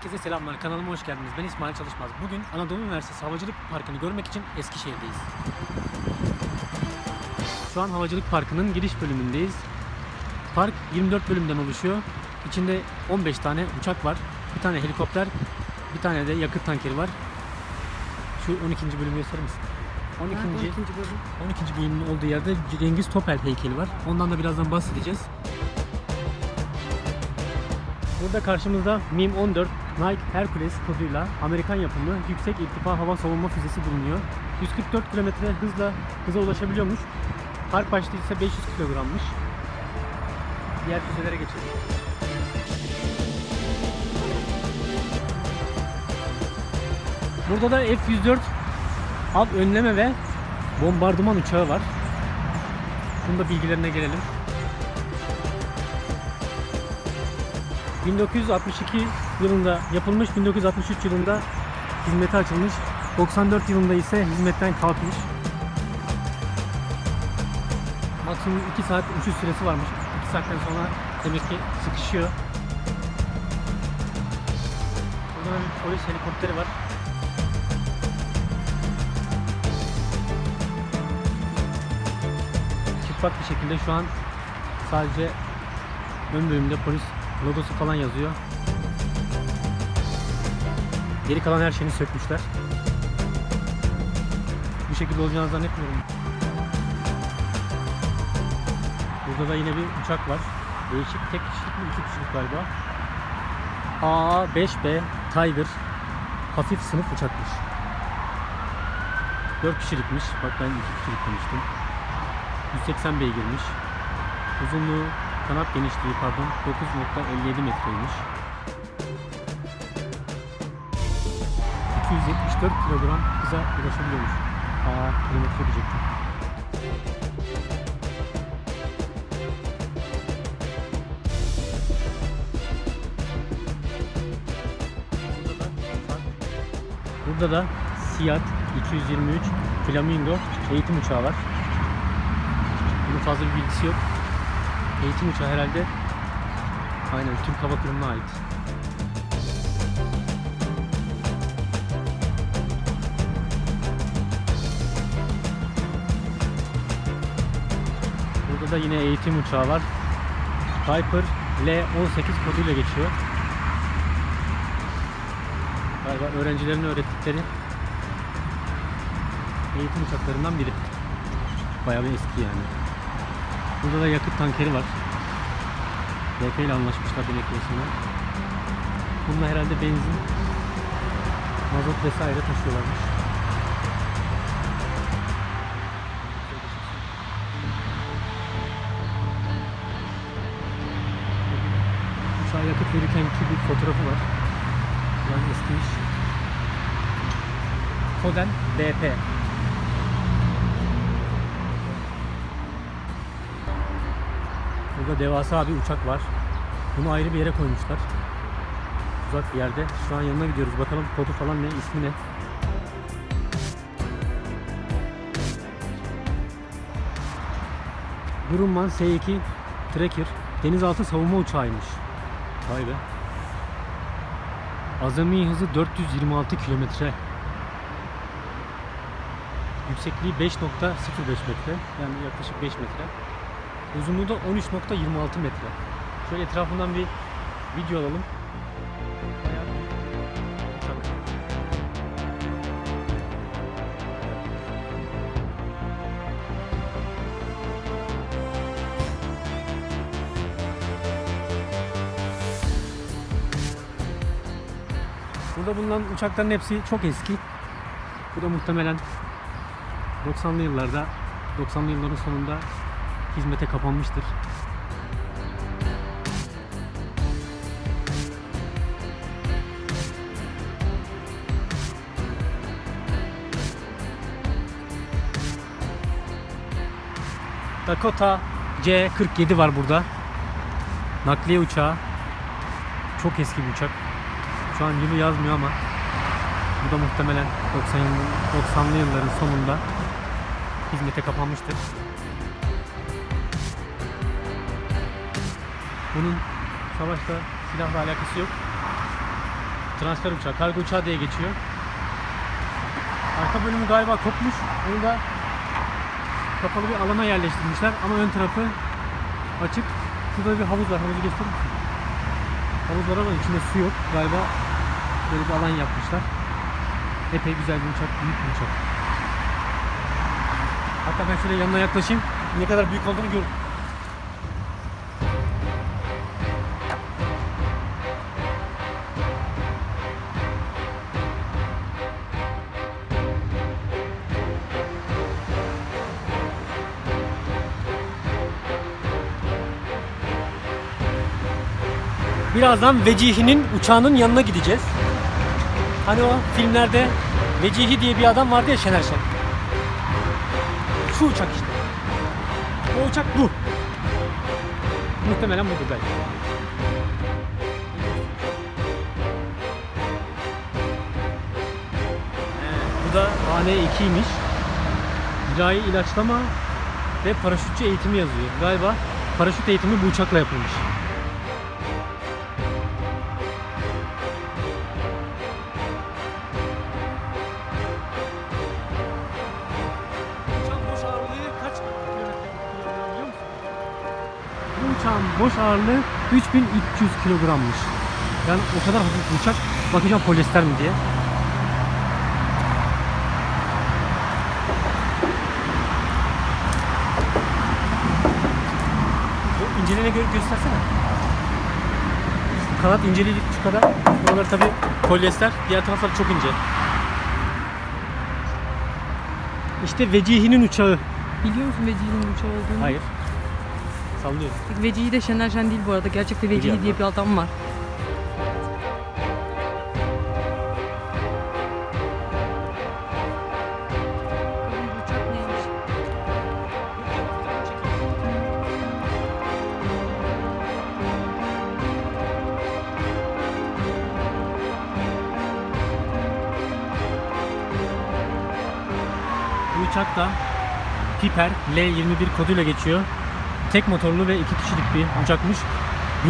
Herkese selamlar. Kanalıma hoş geldiniz. Ben İsmail Çalışmaz. Bugün Anadolu Üniversitesi Havacılık Parkı'nı görmek için Eskişehir'deyiz. Şu an Havacılık Parkı'nın giriş bölümündeyiz. Park 24 bölümden oluşuyor. İçinde 15 tane uçak var. Bir tane helikopter, bir tane de yakıt tankeri var. Şu 12. bölümü gösterir misin? 12. 12. bölüm. 12. bölümün olduğu yerde Cengiz Topel heykeli var. Ondan da birazdan bahsedeceğiz. Burada karşımızda MIM-14 Nike Hercules koduyla Amerikan yapımı yüksek irtifa hava savunma füzesi bulunuyor. 144 km hızla hıza ulaşabiliyormuş. Park başlığı ise 500 kilogrammış. Diğer füzelere geçelim. Burada da F-104 alt önleme ve bombardıman uçağı var. Bunun da bilgilerine gelelim. 1962 yılında yapılmış, 1963 yılında hizmete açılmış. 94 yılında ise hizmetten kalkmış. Maksimum 2 saat uçuş süresi varmış. 2 saatten sonra demek ki sıkışıyor. Burada da bir polis helikopteri var. Çıplak bir şekilde şu an sadece ön bölümde polis logosu falan yazıyor. Geri kalan her şeyini sökmüşler. Bu şekilde olacağını zannetmiyorum. Burada da yine bir uçak var. Değişik tek kişilik mi iki kişilik galiba. A5B Tiger hafif sınıf uçakmış. 4 kişilikmiş. Bak ben 2 kişilik demiştim. 180 beygirmiş. Uzunluğu kanat genişliği pardon 9.57 metreymiş. 274 kilogram hıza ulaşabiliyormuş. Aa kilometre diyecektim. Burada da Seat 223 Flamingo eğitim uçağı var. Bunun fazla bir bilgisi yok. Eğitim uçağı herhalde aynen Türk Hava Kurumu'na ait. Burada da yine eğitim uçağı var. Piper L18 koduyla geçiyor. Galiba öğrencilerin öğrettikleri eğitim uçaklarından biri. Bayağı bir eski yani. Burada da yakıt tankeri var. BP ile anlaşmışlar demek ki. Bununla herhalde benzin, mazot vesaire taşıyorlarmış. Uçağa yakıt verirken ki bir fotoğrafı var. Yani eskimiş. Koden BP. Burada devasa bir uçak var. Bunu ayrı bir yere koymuşlar. Uzak bir yerde. Şu an yanına gidiyoruz. Bakalım kodu falan ne, ismi ne? Grumman S2 Tracker denizaltı savunma uçağıymış. Vay be. Azami hızı 426 kilometre. Yüksekliği 5.05 metre. Yani yaklaşık 5 metre. Uzunluğu da 13.26 metre. Şöyle etrafından bir video alalım. Burada bulunan uçakların hepsi çok eski. Bu da muhtemelen 90'lı yıllarda 90'lı yılların sonunda hizmete kapanmıştır. Dakota C47 var burada. Nakliye uçağı. Çok eski bir uçak. Şu an yılı yazmıyor ama bu da muhtemelen 90 yıl- 90'lı yılların sonunda hizmete kapanmıştır. Bunun savaşta silahla alakası yok. Transfer uçağı, kargo uçağı diye geçiyor. Arka bölümü galiba kopmuş. Onu da kapalı bir alana yerleştirmişler ama ön tarafı açık. Şurada bir havuz var. Havuzu gösterir misin? Havuz var ama içinde su yok. Galiba böyle bir alan yapmışlar. Epey güzel bir uçak, büyük bir uçak. Hatta ben şöyle yanına yaklaşayım. Ne kadar büyük olduğunu gör. Birazdan Vecihi'nin uçağının yanına gideceğiz. Hani o filmlerde Vecihi diye bir adam vardı ya Şener Şen. Şu uçak işte. O uçak bu. Muhtemelen budur belki. Bu da AN2'ymiş. Zirai ilaçlama ve paraşütçü eğitimi yazıyor. Galiba paraşüt eğitimi bu uçakla yapılmış. Boş ağırlığı 3300 kilogrammış. Yani o kadar hafif bir uçak. Bakacağım polyester mi diye. Bu inceliğine göre göstersene. Şu kanat inceliği şu kadar. Buralar tabi polyester. Diğer taraflar çok ince. İşte Vecihi'nin uçağı. Biliyor musun Vecihi'nin uçağı olduğunu? Hayır. Sallıyorum. Vecihi de Şener Şen değil bu arada. Gerçekte Vecihi diye bir adam var. Bu uçak da Piper L21 koduyla geçiyor. Tek motorlu ve iki kişilik bir uçakmış.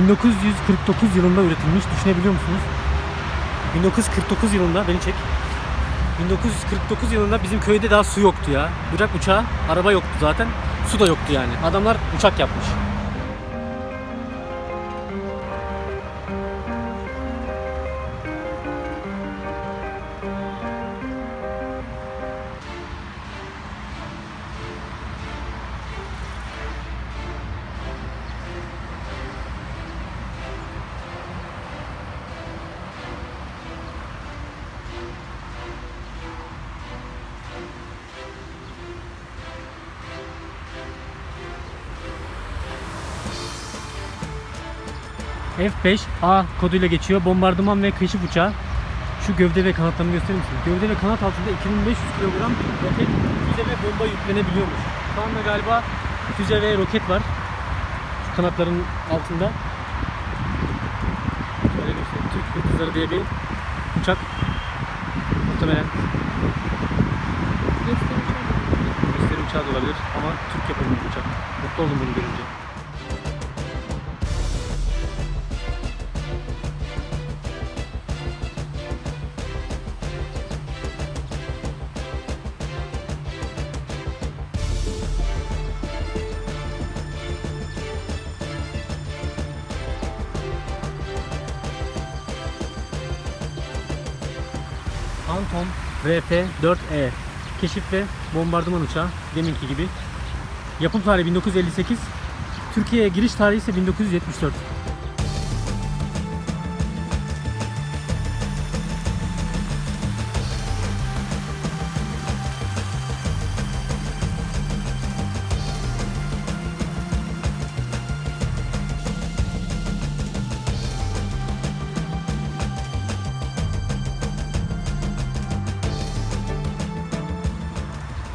1949 yılında üretilmiş. Düşünebiliyor musunuz? 1949 yılında beni çek. 1949 yılında bizim köyde daha su yoktu ya. Bırak uçağı, araba yoktu zaten. Su da yoktu yani. Adamlar uçak yapmış. F5A koduyla geçiyor. Bombardıman ve keşif uçağı. Şu gövde ve kanatlarını gösterir misin? Gövde ve kanat altında 2500 kilogram roket, füze ve bomba yüklenebiliyormuş. Şu anda galiba füze ve roket var. Şu kanatların altında. Şöyle göstereyim. Türk Yıldızları diye bir uçak. Muhtemelen gösteri uçağı da olabilir ama Türk yapımı bir uçak. Mutlu oldum bunu görünce. RF-4E keşif ve bombardıman uçağı deminki gibi. Yapım tarihi 1958, Türkiye'ye giriş tarihi ise 1974.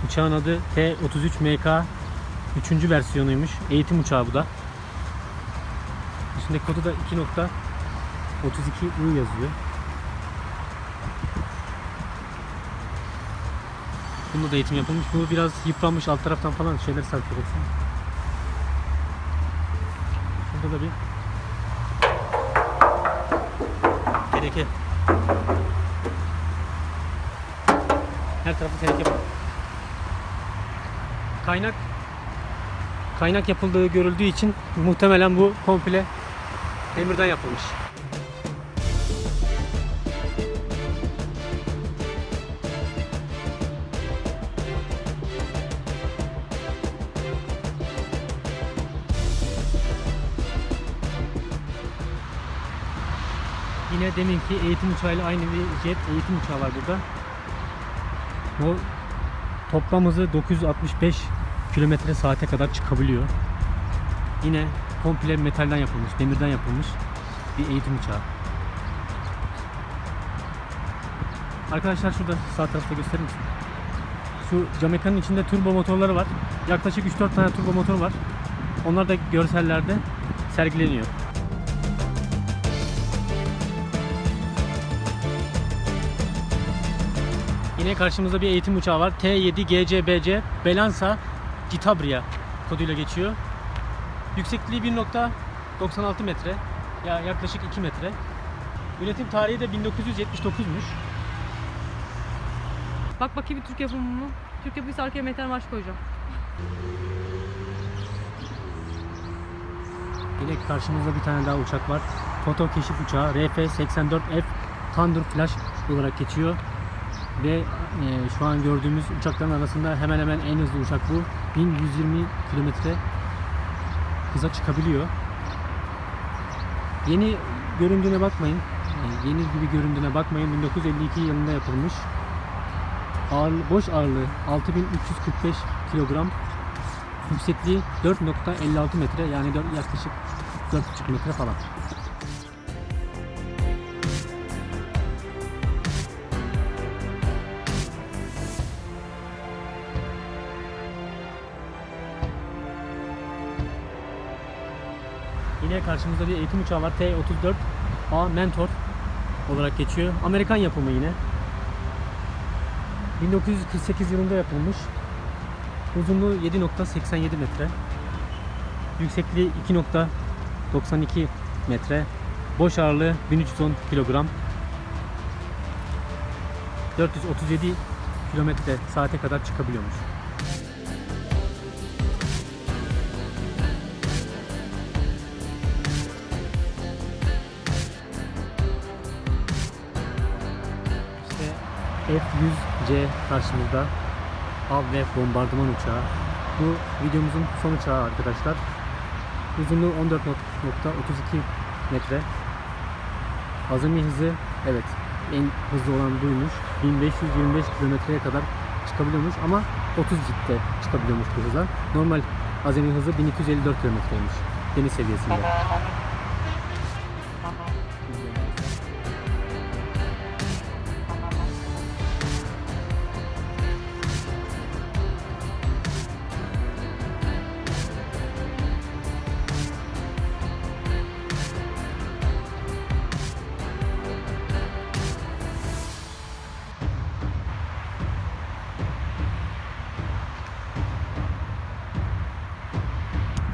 Uçağın adı T-33MK 3. versiyonuymuş. Eğitim uçağı bu da. Üstünde kodu da 2.32U yazıyor. Bunda da eğitim yapılmış. Bu biraz yıpranmış alt taraftan falan şeyler sarkıyor. Burada da bir teneke Her tarafı teneke var. Kaynak kaynak yapıldığı görüldüğü için muhtemelen bu komple demirden yapılmış. Yine deminki eğitim uçağıyla aynı bir jet eğitim uçağı var burada. Bu toplam hızı 965 kilometre saate kadar çıkabiliyor. Yine komple metalden yapılmış, demirden yapılmış bir eğitim uçağı. Arkadaşlar şurada sağ tarafta gösterir misin? Şu Jamaica'nın içinde turbo motorları var. Yaklaşık 3-4 tane turbo motor var. Onlar da görsellerde sergileniyor. Yine karşımızda bir eğitim uçağı var. T7 GCBC Belansa Citabria koduyla geçiyor. Yüksekliği 1.96 metre. Ya yaklaşık 2 metre. Üretim tarihi de 1979'muş. Bak bakayım bir Türk yapımı mı? Türk yapımıysa arkaya metal marş koyacağım. Yine karşımızda bir tane daha uçak var. Foto keşif uçağı RF-84F Thunder Flash olarak geçiyor. Ve e, şu an gördüğümüz uçakların arasında hemen hemen en hızlı uçak bu. 1120 kilometre hıza çıkabiliyor. Yeni göründüğüne bakmayın. E, Yeni gibi göründüğüne bakmayın. 1952 yılında yapılmış. Ağır, boş ağırlığı 6345 kilogram. Yüksekliği 4.56 metre yani dört- yaklaşık 4.5 metre falan. Yine karşımızda bir eğitim uçağı var. T-34 A Mentor olarak geçiyor. Amerikan yapımı yine. 1948 yılında yapılmış. Uzunluğu 7.87 metre. Yüksekliği 2.92 metre. Boş ağırlığı 1310 kilogram. 437 kilometre saate kadar çıkabiliyormuş. F-100C karşımızda av ve bombardıman uçağı. Bu videomuzun son uçağı arkadaşlar. Uzunluğu 14.32 metre. Azami hızı evet en hızlı olan buymuş. 1525 kilometreye kadar çıkabiliyormuş ama 30 citte çıkabiliyormuş bu hıza. Normal azami hızı 1254 kilometreymiş deniz seviyesinde.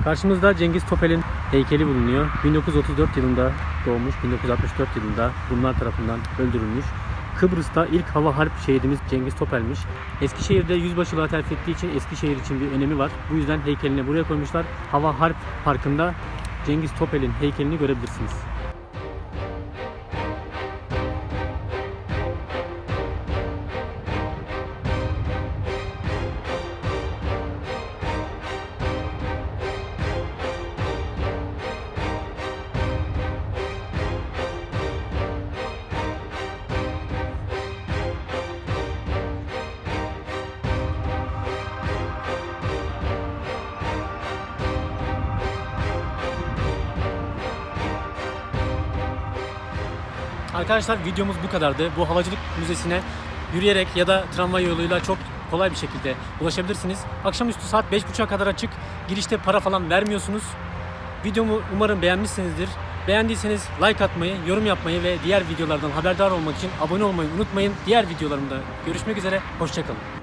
Karşımızda Cengiz Topel'in heykeli bulunuyor. 1934 yılında doğmuş, 1964 yılında Rumlar tarafından öldürülmüş. Kıbrıs'ta ilk hava harp şehidimiz Cengiz Topel'miş. Eskişehir'de yüzbaşılığa terfi ettiği için Eskişehir için bir önemi var. Bu yüzden heykelini buraya koymuşlar. Hava Harp Parkı'nda Cengiz Topel'in heykelini görebilirsiniz. Arkadaşlar videomuz bu kadardı. Bu havacılık müzesine yürüyerek ya da tramvay yoluyla çok kolay bir şekilde ulaşabilirsiniz. Akşamüstü saat 5.30'a kadar açık. Girişte para falan vermiyorsunuz. Videomu umarım beğenmişsinizdir. Beğendiyseniz like atmayı, yorum yapmayı ve diğer videolardan haberdar olmak için abone olmayı unutmayın. Diğer videolarımda görüşmek üzere. Hoşçakalın.